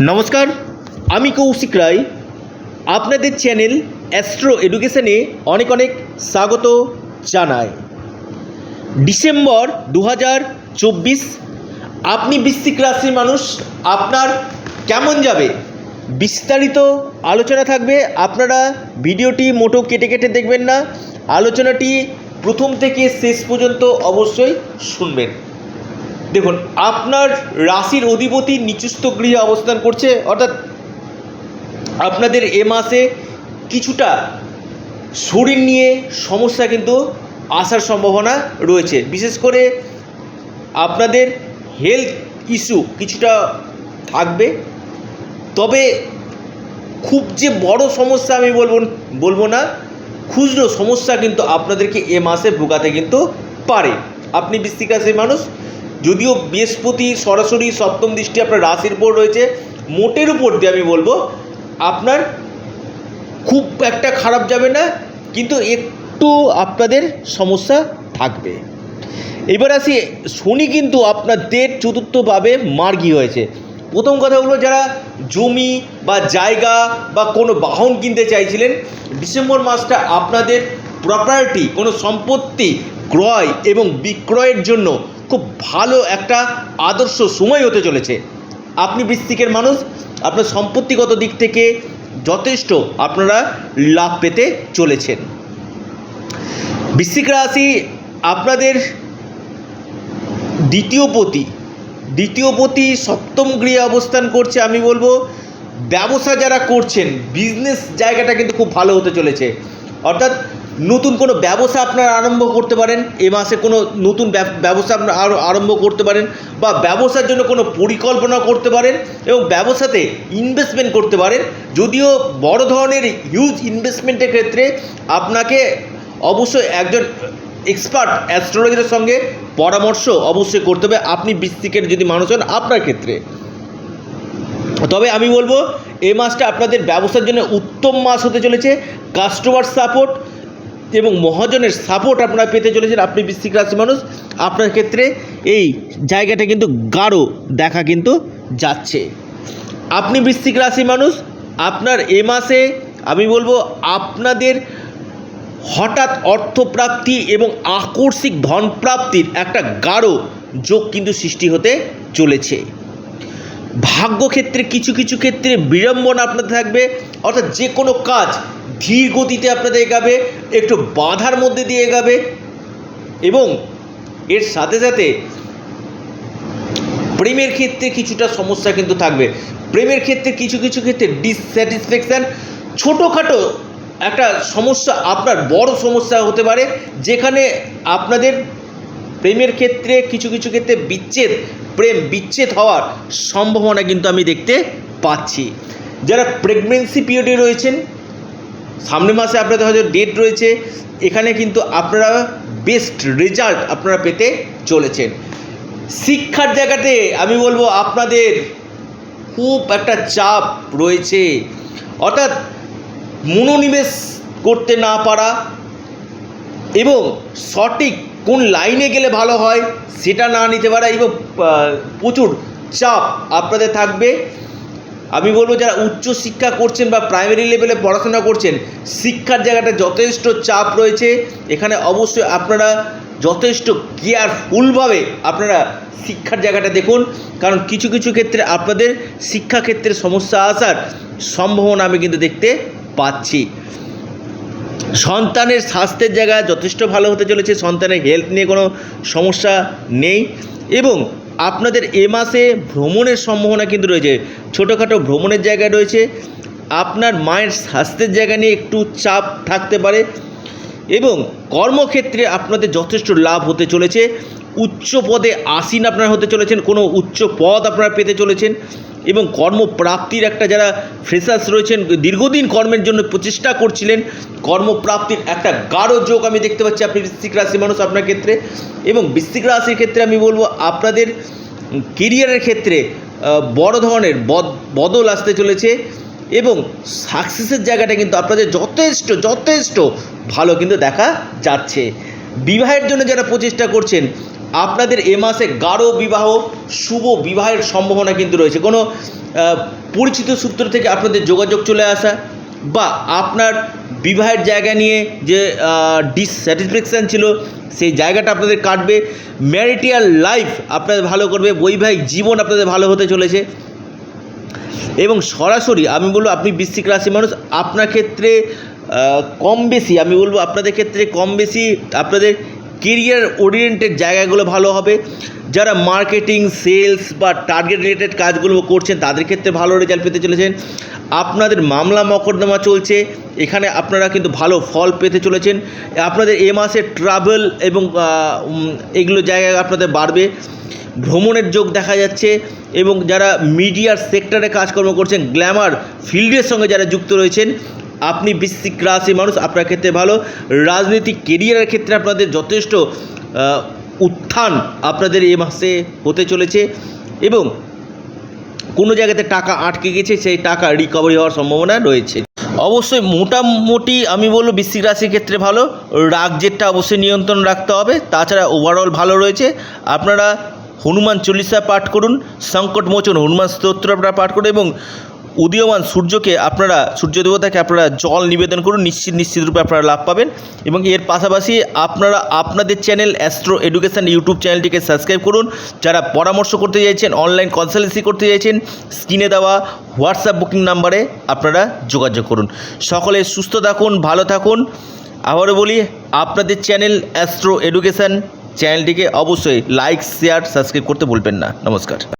নমস্কার, আমি কৌশিক রায়। আপনাদের চ্যানেল অ্যাস্ট্রো এডুকেশনে অনেক অনেক স্বাগত জানাই। ডিসেম্বর দু হাজার চব্বিশ, আপনি বৃশ্চিক রাশির মানুষ, আপনার কেমন যাবে? বিস্তারিত আলোচনা থাকবে। আপনারা ভিডিওটি মোটো কেটে কেটে দেখবেন না। আলোচনাটি প্রথম থেকে শেষ পর্যন্ত অবশ্যই শুনবেন। দেখুন, আপনার রাশির অধিপতি নিচুস্থ গৃহে অবস্থান করছে, অর্থাৎ আপনাদের এ মাসে কিছুটা শরীর নিয়ে সমস্যা কিন্তু আসার সম্ভাবনা রয়েছে। বিশেষ করে আপনাদের হেলথ ইস্যু কিছুটা থাকবে। তবে খুব যে বড় সমস্যা আমি বলব বলব না খুচরো সমস্যা কিন্তু আপনাদেরকে এ মাসে ভোগাতে কিন্তু পারে। আপনি রাশির মানুষ যদিও বৃহস্পতি সরাসরি সপ্তম দৃষ্টি আপনার রাশির উপর রয়েছে, মোটের উপর দিয়ে আমি বলব, আপনার খুব একটা খারাপ যাবে না, কিন্তু একটু আপনাদের সমস্যা থাকবে। এবার আসি, শনি কিন্তু আপনার আপনাদের চতুর্থভাবে মার্গী হয়েছে। প্রথম কথা হলো যারা জমি বা জায়গা বা কোনো বাহন কিনতে চাইছিলেন, ডিসেম্বর মাসটা আপনাদের প্রপার্টি কোনো সম্পত্তি ক্রয় এবং বিক্রয়ের জন্য খুব ভালো একটা আদর্শ সময় হতে চলেছে। আপনি বৃশ্চিকের মানুষ, আপনার সম্পত্তিগত দিক থেকে যথেষ্ট আপনারা লাভ পেতে চলেছেন। বৃশ্চিক রাশি আপনাদের দ্বিতীয় পতি দ্বিতীয় পতি সপ্তম গৃহে অবস্থান করছে, আমি বলব ব্যবসা যারা করছেন বিজনেস জায়গাটা কিন্তু খুব ভালো হতে চলেছে। অর্থাৎ নতুন কোনো ব্যবসা আপনারা আরম্ভ করতে পারেন, এ মাসে কোনো নতুন ব্যবসা আপনারা আরও আরম্ভ করতে পারেন বা ব্যবসার জন্য কোনো পরিকল্পনা করতে পারেন এবং ব্যবসাতে ইনভেস্টমেন্ট করতে পারেন। যদিও বড় ধরনের হিউজ ইনভেস্টমেন্টের ক্ষেত্রে আপনাকে অবশ্যই একজন এক্সপার্ট অ্যাস্ট্রোলজারের সঙ্গে পরামর্শ অবশ্যই করতে হবে। আপনি বৃশ্চিকের যদি মানুষ হন আপনার ক্ষেত্রে। তবে আমি বলব এই মাসটা আপনাদের ব্যবসার জন্য উত্তম মাস হতে চলেছে। কাস্টমার সাপোর্ট এবং মহাজনের সাপোর্ট আপনারা পেতে চলেছেন। আপনি বৃশ্চিক রাশি মানুষ, আপনার ক্ষেত্রে এই জায়গাটা কিন্তু গাঢ় দেখা কিন্তু যাচ্ছে। আপনি বৃশ্চিক রাশি মানুষ, আপনার এ মাসে আমি বলব আপনাদের হঠাৎ অর্থপ্রাপ্তি এবং আকস্মিক ধনপ্রাপ্তির একটা গাঢ় যোগ কিন্তু সৃষ্টি হতে চলেছে। ভাগ্যক্ষেত্রে কিছু কিছু ক্ষেত্রে বিড়ম্বনা আপনাদের থাকবে, অর্থাৎ যে কোনো কাজ ধীর গতিতে আপনাদের এগাবে, একটু বাধার মধ্যে দিয়ে এগাবে এবং এর সাথে সাথে প্রেমের ক্ষেত্রে কিছুটা সমস্যা কিন্তু থাকবে। প্রেমের ক্ষেত্রে কিছু কিছু ক্ষেত্রে ডিসস্যাটিসফ্যাকশান ছোটোখাটো একটা সমস্যা, আপনার বড় সমস্যা হতে পারে, যেখানে আপনাদের প্রেমের ক্ষেত্রে কিছু কিছু ক্ষেত্রে বিচ্ছেদ, প্রেম বিচ্ছেদ হওয়ার সম্ভাবনা কিন্তু আমি দেখতে পাচ্ছি। যারা প্রেগনেন্সি পিরিয়ডে রয়েছেন সামনের মাসে আপনাদের হয়তো ডেট রয়েছে। এখানে কিন্তু আপনারা বেস্ট রেজাল্ট আপনারা পেতে চলেছেন। শিক্ষার জায়গাতে আমি বলব আপনাদের খুব একটা চাপ রয়েছে। অর্থাৎ মনোনিবেশ করতে না পারা এবং সঠিক কোন লাইনে গেলে ভালো হয় সেটা না নিতে পারা এবং প্রচুর চাপ আপনাদের থাকবে। আমি বলব যারা উচ্চ শিক্ষা করছেন বা প্রাইমারি লেভেলে পড়াশোনা করছেন, শিক্ষার জায়গাটা যথেষ্ট চাপ রয়েছে। এখানে অবশ্যই আপনারা যথেষ্ট কেয়ারফুলভাবে আপনারা শিক্ষার জায়গাটা দেখুন। কারণ কিছু কিছু ক্ষেত্রে আপনাদের শিক্ষাক্ষেত্রে সমস্যা আসার সম্ভাবনা আমি কিন্তু দেখতে পাচ্ছি। সন্তানের স্বাস্থ্যের জায়গা যথেষ্ট ভালো হতে চলেছে। সন্তানের হেলথ নিয়ে কোনো সমস্যা নেই। এবং আপনাদের এ মাসে ভ্রমণের সম্ভাবনা কিন্তু রয়েছে। ছোটোখাটো ভ্রমণের জায়গা রয়েছে। আপনার মায়ের স্বাস্থ্যের জায়গা নিয়ে একটু চাপ থাকতে পারে এবং কর্মক্ষেত্রে আপনাদের যথেষ্ট লাভ হতে চলেছে। উচ্চ পদে আসীন আপনারা হতে চলেছেন, কোনো উচ্চ পদ আপনারা পেতে চলেছেন। এবং কর্মপ্রাপ্তির একটা যারা ফ্রেশার্স রয়েছেন, দীর্ঘদিন কর্মের জন্য প্রচেষ্টা করছিলেন, কর্মপ্রাপ্তির একটা গাঢ় যোগ আমি দেখতে পাচ্ছি আপনি বৃশ্চিক রাশি মানুষ আপনার ক্ষেত্রে। এবং বৃশ্চিক রাশির ক্ষেত্রে আমি বলব, আপনাদের কেরিয়ারের ক্ষেত্রে বড় ধরনের বদ, বদল আসতে চলেছে এবং সাকসেসের জায়গাটা কিন্তু আপনাদের যথেষ্ট যথেষ্ট ভালো কিন্তু দেখা যাচ্ছে। বিবাহের জন্য যারা প্রচেষ্টা করছেন আপনাদের এ মাসে গাঢ় বিবাহ, শুভ বিবাহের সম্ভাবনা কিন্তু রয়েছে। কোনো পরিচিত সূত্র থেকে আপনাদের যোগাযোগ চলে আসা বা আপনার বিবাহের জায়গা নিয়ে যে ডিসস্যাটিসফ্যাকশান ছিল, সেই জায়গাটা আপনাদের কাটবে। ম্যারিটিয়াল লাইফ আপনাদের ভালো করবে, বৈবাহিক জীবন আপনাদের ভালো হতে চলেছে। এবং সরাসরি আমি বলব, আপনি বৃশ্চিক রাশি মানুষ, আপনার ক্ষেত্রে কম বেশি, আমি বলব, আপনাদের ক্ষেত্রে কম বেশি, আপনাদের কেরিয়ার ওরিয়েন্টেড জায়গাগুলো ভালো হবে। যারা মার্কেটিং সেলস বা টার্গেট রিলেটেড কাজগুলো করছেন, তাদের ক্ষেত্রে ভালো রেজাল্ট পেতে চলেছেন। আপনাদের মামলা মকদ্দমা চলছে, এখানে আপনারা কিন্তু ভালো ফল পেতে চলেছেন। আপনাদের এ মাসে ট্রাভেল এবং এগুলো জায়গায় আপনাদের বাড়বে। ভ্রমণের যোগ দেখা যাচ্ছে এবং যারা মিডিয়ার সেক্টরে কাজকর্ম করছেন গ্ল্যামার ফিল্ডের সঙ্গে যারা যুক্ত রয়েছেন আপনি বৃশ্চিক রাশি মানুষ, আপনার ক্ষেত্রে ভালো। রাজনৈতিক কেরিয়ারের ক্ষেত্রে আপনাদের যথেষ্ট উত্থান আপনাদের এ মাসে হতে চলেছে এবং কোনো জায়গাতে টাকা আটকে গেছে, সেই টাকা রিকভারি হওয়ার সম্ভাবনা রয়েছে। অবশ্যই মোটামুটি আমি বলব বৃশ্চিক রাশির ক্ষেত্রে ভালো। রাগ জেটটা অবশ্যই নিয়ন্ত্রণ রাখতে হবে। তাছাড়া ওভারঅল ভালো রয়েছে। আপনারা হনুমান চল্লিশা পাঠ করুন, সংকট মোচন হনুমান স্তোত্র আপনারা পাঠ করুন এবং উদীয়মান সূর্যকে আপনারা সূর্য দেবতাকে আপনারা জল নিবেদন করুন, নিশ্চিত নিশ্চিত রূপে আপনারা লাভ পাবেন। এবং এর পাশাপাশি আপনারা, আপনাদের চ্যানেল অ্যাস্ট্রো এডুকেশন ইউটিউব চ্যানেলটিকে সাবস্ক্রাইব করুন। যারা পরামর্শ করতে চাইছেন, অনলাইন কনসালটেন্সি করতে চাইছেন, স্ক্রিনে দেওয়া হোয়াটসঅ্যাপ বুকিং নাম্বারে আপনারা যোগাযোগ করুন। সকলে সুস্থ থাকুন, ভালো থাকুন। আবারও বলি, আপনাদের চ্যানেল অ্যাস্ট্রো এডুকেশন চ্যানেলটিকে অবশ্যই লাইক, শেয়ার, সাবস্ক্রাইব করতে ভুলবেন না। নমস্কার।